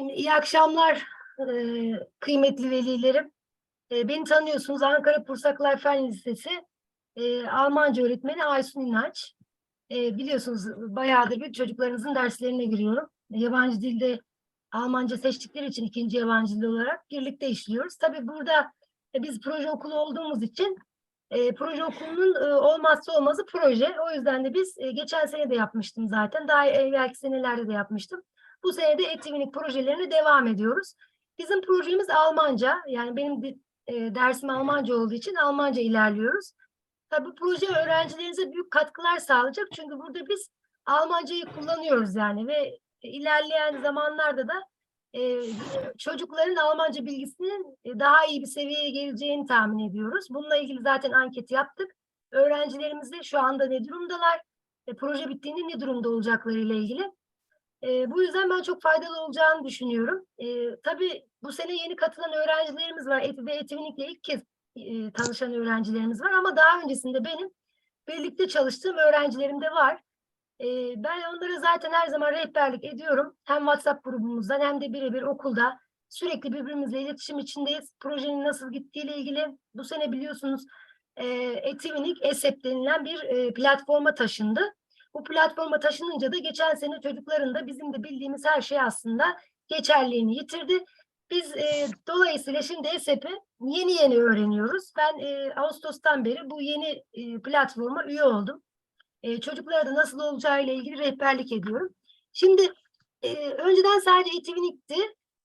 Şimdi iyi akşamlar e, kıymetli velilerim. E, beni tanıyorsunuz Ankara Pursaklar Fen Lisesi e, Almanca öğretmeni Aysun İnanç. E, biliyorsunuz bayağıdır bir çocuklarınızın derslerine giriyorum. Yabancı dilde Almanca seçtikleri için ikinci yabancı dil olarak birlikte işliyoruz. Tabii burada e, biz proje okulu olduğumuz için e, proje okulunun e, olmazsa olmazı proje. O yüzden de biz e, geçen sene de yapmıştım zaten. Daha evvelki senelerde de yapmıştım. Bu sene de etkinlik projelerine devam ediyoruz. Bizim projemiz Almanca. Yani benim de, e, dersim Almanca olduğu için Almanca ilerliyoruz. Tabii proje öğrencilerinize büyük katkılar sağlayacak. Çünkü burada biz Almancayı kullanıyoruz yani ve ilerleyen zamanlarda da e, çocukların Almanca bilgisinin e, daha iyi bir seviyeye geleceğini tahmin ediyoruz. Bununla ilgili zaten anket yaptık. Öğrencilerimiz de şu anda ne durumdalar? E, proje bittiğinde ne durumda olacaklarıyla ilgili. E, bu yüzden ben çok faydalı olacağını düşünüyorum. E, tabii bu sene yeni katılan öğrencilerimiz var Et ve Etvinlik'le ilk kez e, tanışan öğrencilerimiz var ama daha öncesinde benim birlikte çalıştığım öğrencilerim de var. E, ben onlara zaten her zaman rehberlik ediyorum. Hem WhatsApp grubumuzdan hem de birebir okulda sürekli birbirimizle iletişim içindeyiz. Projenin nasıl gittiğiyle ilgili bu sene biliyorsunuz e, Etvinlik ESEP denilen bir e, platforma taşındı. Bu platforma taşınınca da geçen sene çocukların da bizim de bildiğimiz her şey aslında geçerliğini yitirdi. Biz e, dolayısıyla şimdi ESEP'i yeni yeni öğreniyoruz. Ben e, Ağustos'tan beri bu yeni e, platforma üye oldum. E, çocuklara da nasıl olacağıyla ilgili rehberlik ediyorum. Şimdi e, önceden sadece Etivinik'ti.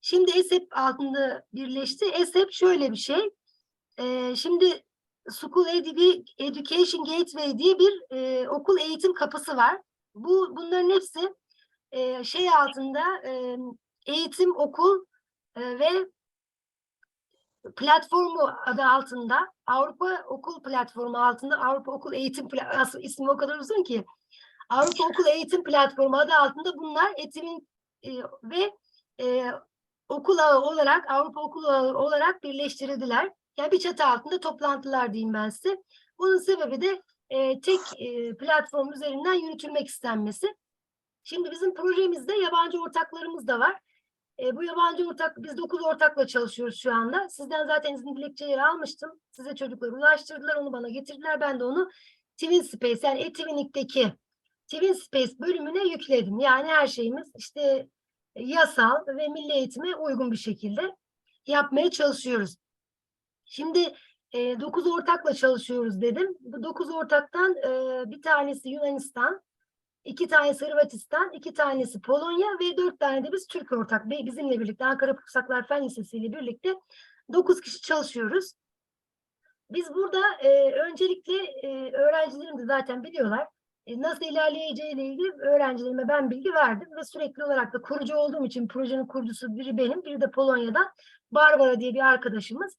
Şimdi ESEP altında birleşti. ESEP şöyle bir şey. E, şimdi School Edu- Education Gateway diye bir e, okul eğitim kapısı var. Bu bunların hepsi e, şey altında e, eğitim okul e, ve platformu adı altında Avrupa Okul Platformu altında Avrupa Okul Eğitim Pla- aslında ismi o kadar uzun ki Avrupa Okul Eğitim Platformu adı altında bunlar eğitimin e, ve e, okul ağı olarak Avrupa Okul ağı olarak birleştirildiler. Yani bir çatı altında toplantılar diyeyim ben size. Bunun sebebi de e, tek e, platform üzerinden yürütülmek istenmesi. Şimdi bizim projemizde yabancı ortaklarımız da var. E, bu yabancı ortak, biz 9 ortakla çalışıyoruz şu anda. Sizden zaten izin dilekçeleri almıştım. Size çocuklar ulaştırdılar, onu bana getirdiler. Ben de onu Twin Space yani Etvinlik'teki Twin Space bölümüne yükledim. Yani her şeyimiz işte yasal ve milli eğitime uygun bir şekilde yapmaya çalışıyoruz. Şimdi e, 9 ortakla çalışıyoruz dedim. Bu 9 ortaktan e, bir tanesi Yunanistan, iki tanesi Hırvatistan, iki tanesi Polonya ve dört tane de biz Türk ortak. Bizimle birlikte Ankara Pursaklar Fen Lisesi ile birlikte 9 kişi çalışıyoruz. Biz burada e, öncelikle e, öğrencilerim de zaten biliyorlar. E, nasıl ilerleyeceğiyle ilgili öğrencilerime ben bilgi verdim ve sürekli olarak da kurucu olduğum için projenin kurucusu biri benim, biri de Polonya'dan Barbara diye bir arkadaşımız.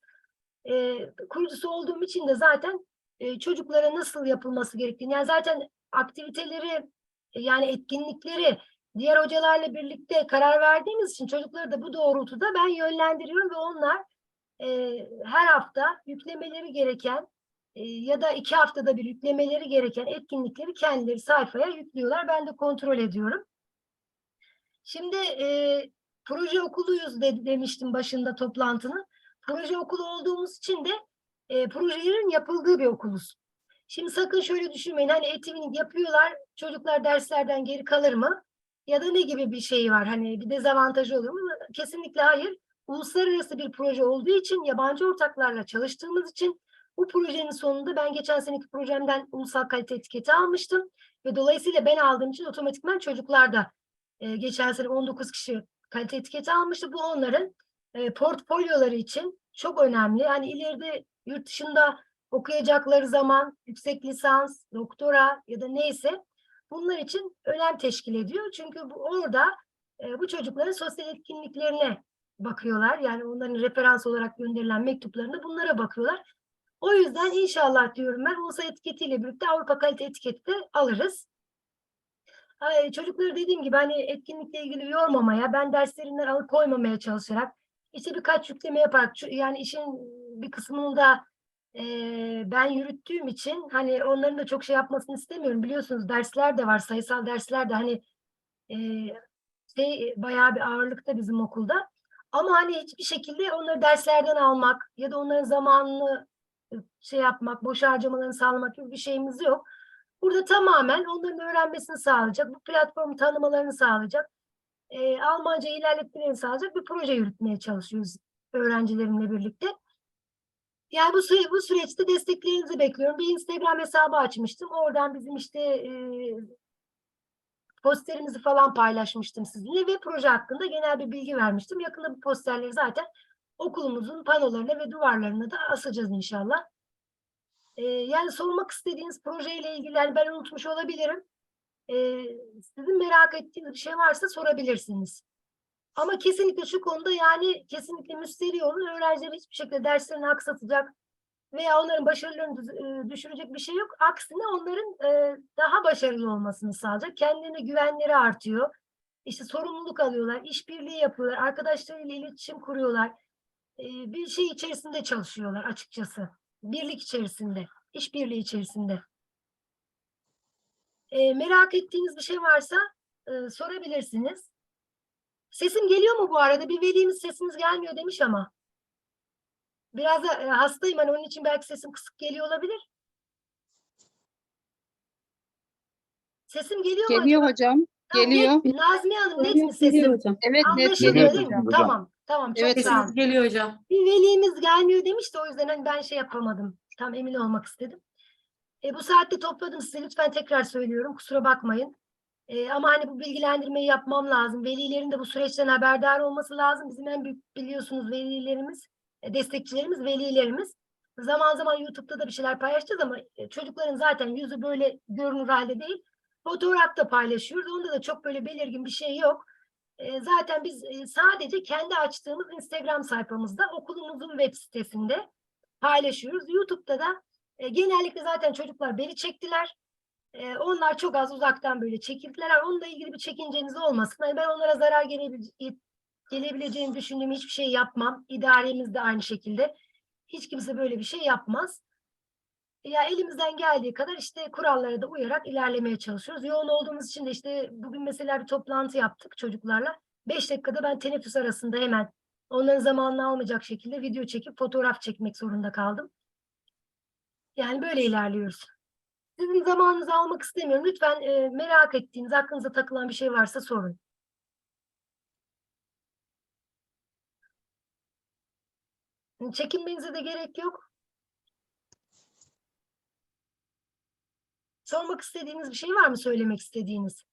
E, kurucusu olduğum için de zaten e, çocuklara nasıl yapılması gerektiğini, yani zaten aktiviteleri yani etkinlikleri diğer hocalarla birlikte karar verdiğimiz için çocukları da bu doğrultuda ben yönlendiriyorum ve onlar e, her hafta yüklemeleri gereken e, ya da iki haftada bir yüklemeleri gereken etkinlikleri kendileri sayfaya yüklüyorlar. Ben de kontrol ediyorum. Şimdi e, proje okuluyuz de, demiştim başında toplantının. Proje okulu olduğumuz için de e, projelerin yapıldığı bir okuluz. Şimdi sakın şöyle düşünmeyin hani etkinlik yapıyorlar çocuklar derslerden geri kalır mı? Ya da ne gibi bir şey var hani bir dezavantajı olur mu? Kesinlikle hayır. Uluslararası bir proje olduğu için yabancı ortaklarla çalıştığımız için bu projenin sonunda ben geçen seneki projemden ulusal kalite etiketi almıştım ve dolayısıyla ben aldığım için otomatikman çocuklar da e, geçen sene 19 kişi kalite etiketi almıştı. Bu onların e, portfolyoları için çok önemli. Yani ileride yurt dışında okuyacakları zaman yüksek lisans, doktora ya da neyse bunlar için önem teşkil ediyor. Çünkü bu, orada e, bu çocukların sosyal etkinliklerine bakıyorlar. Yani onların referans olarak gönderilen mektuplarında bunlara bakıyorlar. O yüzden inşallah diyorum ben ulusal etiketiyle birlikte Avrupa kalite etiketi de alırız. Çocukları dediğim gibi hani etkinlikle ilgili yormamaya, ben derslerinden alıkoymamaya çalışarak işte birkaç yükleme yaparak yani işin bir kısmını da e, ben yürüttüğüm için hani onların da çok şey yapmasını istemiyorum. Biliyorsunuz dersler de var, sayısal dersler de hani e, şey bayağı bir ağırlıkta bizim okulda. Ama hani hiçbir şekilde onları derslerden almak ya da onların zamanını şey yapmak, boş harcamalarını sağlamak gibi bir şeyimiz yok. Burada tamamen onların öğrenmesini sağlayacak, bu platformu tanımalarını sağlayacak, e, Almanca ilerletmelerini sağlayacak bir proje yürütmeye çalışıyoruz öğrencilerimle birlikte. Yani bu, süre, bu süreçte desteklerinizi bekliyorum. Bir Instagram hesabı açmıştım. Oradan bizim işte e, posterimizi falan paylaşmıştım sizinle ve proje hakkında genel bir bilgi vermiştim. Yakında bu posterleri zaten okulumuzun panolarına ve duvarlarına da asacağız inşallah. Ee, yani sormak istediğiniz projeyle ilgili yani ben unutmuş olabilirim. Ee, sizin merak ettiğiniz bir şey varsa sorabilirsiniz. Ama kesinlikle şu konuda yani kesinlikle müsteri olun. Öğrenciler hiçbir şekilde derslerini aksatacak veya onların başarılarını e, düşürecek bir şey yok. Aksine onların e, daha başarılı olmasını sağlayacak. Kendine güvenleri artıyor. İşte sorumluluk alıyorlar, işbirliği yapıyorlar, arkadaşlarıyla iletişim kuruyorlar. E, bir şey içerisinde çalışıyorlar açıkçası. Birlik içerisinde, işbirliği içerisinde. E, merak ettiğiniz bir şey varsa e, sorabilirsiniz. Sesim geliyor mu bu arada? Bir velimiz sesiniz gelmiyor demiş ama. Biraz da e, hastayım hani onun için belki sesim kısık geliyor olabilir. Sesim geliyor mu Geliyor acaba? hocam. Tamam, Geliyor. net- Nazmiye Hanım net mi Geliyor sesim? hocam. Evet net geliyor değil mi? hocam. Tamam. Tamam çok Evet, sağ olun. Sesiniz geliyor hocam. Bir velimiz gelmiyor demiş de o yüzden hani ben şey yapamadım. Tam emin olmak istedim. E, bu saatte topladım size lütfen tekrar söylüyorum. Kusura bakmayın. E, ama hani bu bilgilendirmeyi yapmam lazım. Velilerin de bu süreçten haberdar olması lazım. Bizim en büyük biliyorsunuz velilerimiz, e, destekçilerimiz, velilerimiz. Zaman zaman YouTube'da da bir şeyler paylaşacağız ama e, çocukların zaten yüzü böyle görünür halde değil. Fotoğraf da paylaşıyoruz. Onda da çok böyle belirgin bir şey yok. E, zaten biz e, sadece kendi açtığımız Instagram sayfamızda okulumuzun web sitesinde paylaşıyoruz. YouTube'da da e, genellikle zaten çocuklar beni çektiler. E, onlar çok az uzaktan böyle çekildiler. Yani Onunla ilgili bir çekinceniz olmasın. Hani ben onlara zarar gelebileceğini, gelebileceğini düşündüğüm hiçbir şey yapmam. İdaremiz de aynı şekilde. Hiç kimse böyle bir şey yapmaz. Ya elimizden geldiği kadar işte kurallara da uyarak ilerlemeye çalışıyoruz. Yoğun olduğumuz için de işte bugün mesela bir toplantı yaptık çocuklarla. Beş dakikada ben teneffüs arasında hemen onların zamanını almayacak şekilde video çekip fotoğraf çekmek zorunda kaldım. Yani böyle ilerliyoruz. Sizin zamanınızı almak istemiyorum. Lütfen e, merak ettiğiniz, aklınıza takılan bir şey varsa sorun. Çekinmenize de gerek yok. Sormak istediğiniz bir şey var mı söylemek istediğiniz?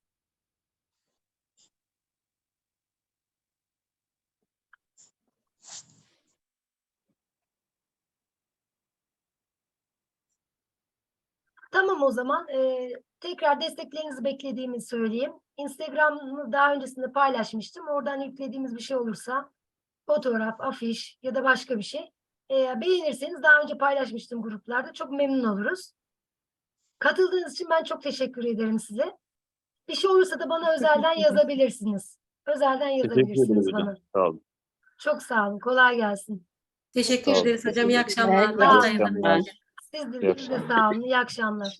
Tamam o zaman. Ee, tekrar desteklerinizi beklediğimi söyleyeyim. Instagram'ı daha öncesinde paylaşmıştım. Oradan yüklediğimiz bir şey olursa fotoğraf, afiş ya da başka bir şey. Ee, beğenirseniz daha önce paylaşmıştım gruplarda. Çok memnun oluruz. Katıldığınız için ben çok teşekkür ederim size. Bir şey olursa da bana özelden yazabilirsiniz. Özelden yazabilirsiniz bana. Sağ olun. Çok sağ olun. Kolay gelsin. Teşekkür ederiz hocam. İyi akşamlar. İyi akşamlar. Siz de, de sağ olun. İyi akşamlar.